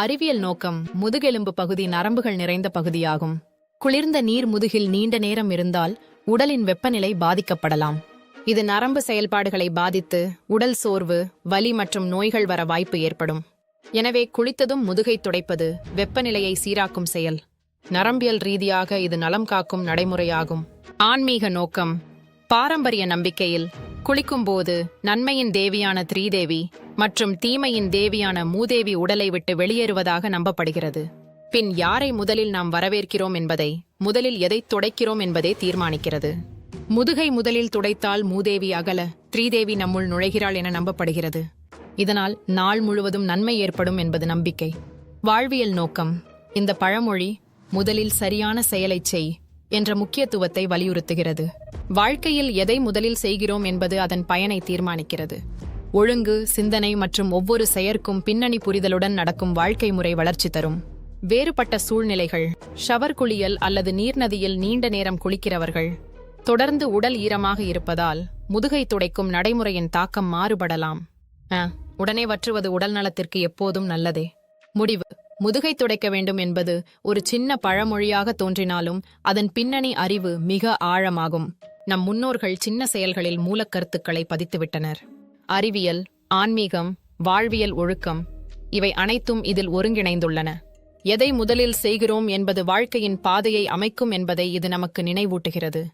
அறிவியல் நோக்கம் முதுகெலும்பு பகுதி நரம்புகள் நிறைந்த பகுதியாகும். குளிர்ந்த நீர் முதுகில் நீண்ட நேரம் இருந்தால் உடலின் வெப்பநிலை பாதிக்கப்படலாம். இது நரம்பு செயல்பாடுகளை பாதித்து உடல் சோர்வு வலி மற்றும் நோய்கள் வர வாய்ப்பு ஏற்படும். எனவே குளித்ததும் முதுகை துடைப்பது வெப்பநிலையை சீராக்கும் செயல். நரம்பியல் ரீதியாக இது நலம் காக்கும் நடைமுறையாகும். ஆன்மீக நோக்கம். பாரம்பரிய நம்பிக்கையில் குளிக்கும்போது நன்மையின் தேவியான த்ரீதேவி மற்றும் தீமையின் தேவியான மூதேவி உடலை விட்டு வெளியேறுவதாக நம்பப்படுகிறது. பின் யாரை முதலில் நாம் வரவேற்கிறோம் என்பதை முதலில் எதை துடைக்கிறோம் என்பதே தீர்மானிக்கிறது. முதுகை முதலில் துடைத்தால் மூதேவி அகல த்ரீதேவி நம்முள் நுழைகிறாள் என நம்பப்படுகிறது. இதனால் நாள் முழுவதும் நன்மை ஏற்படும் என்பது நம்பிக்கை. வாழ்வியல் நோக்கம். இந்த பழமொழி முதலில் சரியான செயலைச் செய் என்ற முக்கியத்துவத்தை வலியுறுத்துகிறது. வாழ்க்கையில் எதை முதலில் செய்கிறோம் என்பது அதன் பயனை தீர்மானிக்கிறது. ஒழுங்கு சிந்தனை மற்றும் ஒவ்வொரு செயற்கும் பின்னணி புரிதலுடன் நடக்கும் வாழ்க்கை முறை வளர்ச்சி தரும். வேறுபட்ட சூழ்நிலைகள் ஷவர் குளியல் அல்லது நீர்நதியில் நீண்ட நேரம் குளிக்கிறவர்கள் தொடர்ந்து உடல் ஈரமாக இருப்பதால் முதுகை துடைக்கும் நடைமுறையின் தாக்கம் மாறுபடலாம். உடனே வற்றுவது உடல் நலத்திற்கு எப்போதும் நல்லதே. முடிவு முதுகை துடைக்க வேண்டும் என்பது ஒரு சின்ன பழமொழியாக தோன்றினாலும் அதன் பின்னணி அறிவு மிக ஆழமாகும். நம் முன்னோர்கள் சின்ன செயல்களில் மூலக்கருத்துக்களை பதித்துவிட்டனர். அறிவியல் ஆன்மீகம் வாழ்வியல் ஒழுக்கம் இவை அனைத்தும் இதில் ஒருங்கிணைந்துள்ளன. எதை முதலில் செய்கிறோம் என்பது வாழ்க்கையின் பாதையை அமைக்கும் என்பதை இது நமக்கு நினைவூட்டுகிறது.